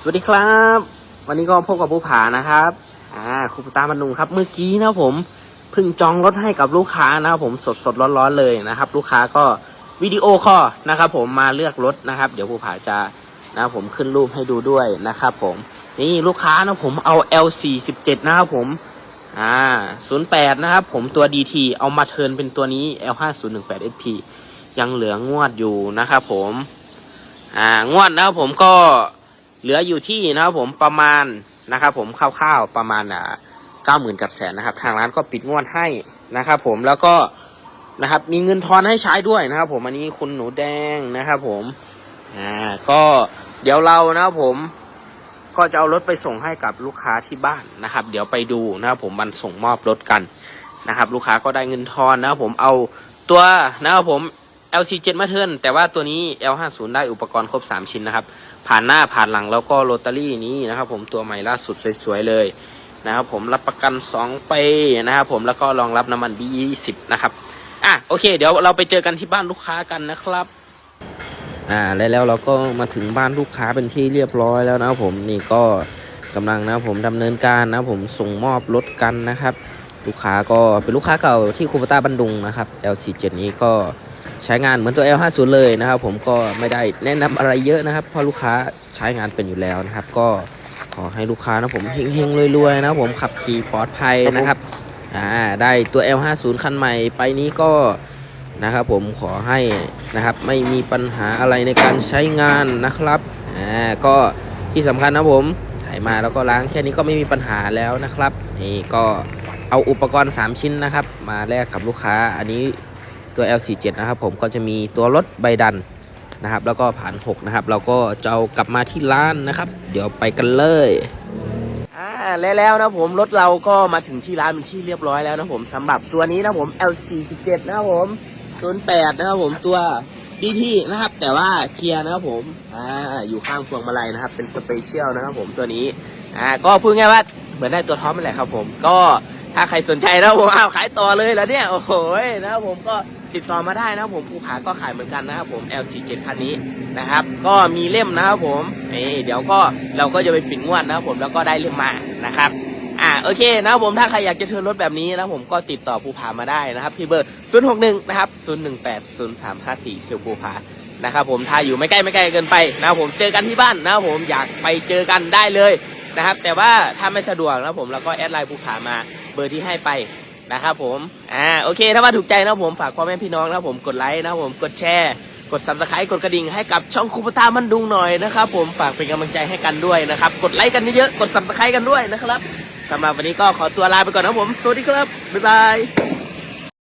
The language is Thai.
สวัสดีครับ วันนี้ก็พบกับผู้ผานะครับอ่าครูปุตามันนุงครับเมื่อกี้นะผมเพิ่งจองรถให้กับลูกค้านะครับผมสดสดร้อนร้อนๆเลยนะครับ ลูกค้าก็วิดีโอคอลนะครับ ผมมาเลือกรถนะครับ เดี๋ยวผู้ผาจะนะครับผมขึ้นรูปให้ดูด้วยนะครับ ผมนี่ลูกค้านะผมเอา L47 นะครับผมอ่า08นะครับผมตัว DT เอามาเทินเป็นตัวนี้ L5018SP ยังเหลืองวดอยู่นะครับผมอ่างวดนะครับผมก็ เหลืออยู่ที่นะครับผมประมาณนะครับผมคร่าวๆประมาณอ่าเก้าหมื่นกับแสนนะครับ ทางร้านก็ปิดงวดให้นะครับผมแล้วก็นะครับ มีเงินทอนให้ใช้ด้วยนะครับผมอันนี้คุณหนูแดงนะครับผมอ่าก็เดี๋ยวเรานะครับผมก็จะเอารถไปส่งให้กับลูกค้าที่บ้านนะครับ เดี๋ยวไปดูนะครับผมมันส่งมอบรถกันนะครับ ลูกค้าก็ได้เงินทอนนะครับผมเอาตัวนะครับผม LC7 มาเทิร์นแต่ว่าตัวนี้ L50 ได้อุปกรณ์ครบ 3 ชิ้นนะครับ ผ่านหน้าผ่านหลังแล้วก็โรตารี่นี้นะครับ ผมตัวใหม่ล่าสุดสวยๆเลยนะครับ ผมรับประกัน2ปีนะครับ ผมแล้วก็รองรับน้ำมัน B20 นะครับอะโอเค เดี๋ยวเราไปเจอกันที่บ้านลูกค้ากันนะครับอ่าแล้วแล้วเราก็มาถึงบ้านลูกค้าเป็นที่เรียบร้อยแล้วนะครับผมนี่ก็กำลังนะผมดำเนินการนะผมส่งมอบรถกันนะครับ ลูกค้าก็เป็นลูกค้าเก่าที่คูปต้าบันดุงนะครับ L47 นี้ก็ ใช้งานเหมือนตัว L50 เลยนะครับผมก็ไม่ได้แนะนำอะไรเยอะนะครับ เพราะลูกค้าใช้งานเป็นอยู่แล้วนะครับ ก็ขอให้ลูกค้านะผมเฮงๆรวยๆนะผมขับขี่ปลอดภัยนะครับอ่าได้ตัว L50 คันใหม่ไปนี้ก็นะครับผมขอให้นะครับไม่มีปัญหาอะไรในการใช้งานนะครับอ่าก็ที่สำคัญนะผมถ่ายมาแล้วก็ล้างแค่นี้ก็ไม่มีปัญหาแล้วนะครับนี่ก็เอาอุปกรณ์ 3 ชิ้นนะครับ มาแลกกับลูกค้าอันนี้ ตัว L47 นะครับผมก็จะมีตัวรถใบดันนะครับ แล้วก็ผ่าน 6 นะครับ เราก็จะเอากลับมาที่ร้านนะครับ เดี๋ยวไปกันเลยอ่าแล้วนะผมรถเราก็มาถึงที่ร้านเป็นที่เรียบร้อยแล้วนะผมสำหรับตัวนี้นะผม L47 นะครับผม08นะครับผมตัวดีทีนะครับ แต่ว่าเคลียร์นะครับผมอ่าอยู่ข้างพวงมาลัยนะครับ เป็นสเปเชียลนะครับผมตัวนี้อ่าก็พูดง่ายว่าเหมือนได้ตัวท็อปนั่นแหละครับผมก็ถ้าใครสนใจนะครับผมอ้าวขายต่อเลยแล้วเนี่ยโอ้โหนะครับผมก็ ติดต่อมาได้นะครับผมภูผาก็ขายเหมือนกันนะครับผม L47 คันนี้นะครับ ก็มีเล่มนะครับผมนี่เดี๋ยวก็เราก็จะไปปิดงวดนะครับผมแล้วก็ได้เล่มมานะครับอ่าโอเคนะครับผมถ้าใครอยากจะเทิร์นรถแบบนี้นะผมก็ติดต่อภูผามาได้นะครับที่เบอร์ 061 นะครับ 018 0354เซลภูผานะครับผมถ้าอยู่ไม่ใกล้ไม่ไกลเกินไปนะครับผมเจอกันที่บ้านนะครับผมอยากไปเจอกันได้เลยนะครับแต่ว่าถ้าไม่สะดวกนะผมเราก็แอดไลน์ภูผามาเบอร์ที่ให้ไป นะครับผมอ่าโอเค ถ้าว่าถูกใจนะผมฝากพ่อแม่พี่น้องนะผมกดไลค์นะผมกดแชร์กดซับสไครต์กดกระดิ่งให้กับช่องคูปตามันดุงหน่อยนะครับผมฝากเป็นกำลังใจให้กันด้วยนะครับ กดไลค์กันเยอะๆกดซับสไครต์กันด้วยนะครับสำหรับวันนี้ก็ขอตัวลาไปก่อนนะผม สวัสดีครับ บ๊ายบาย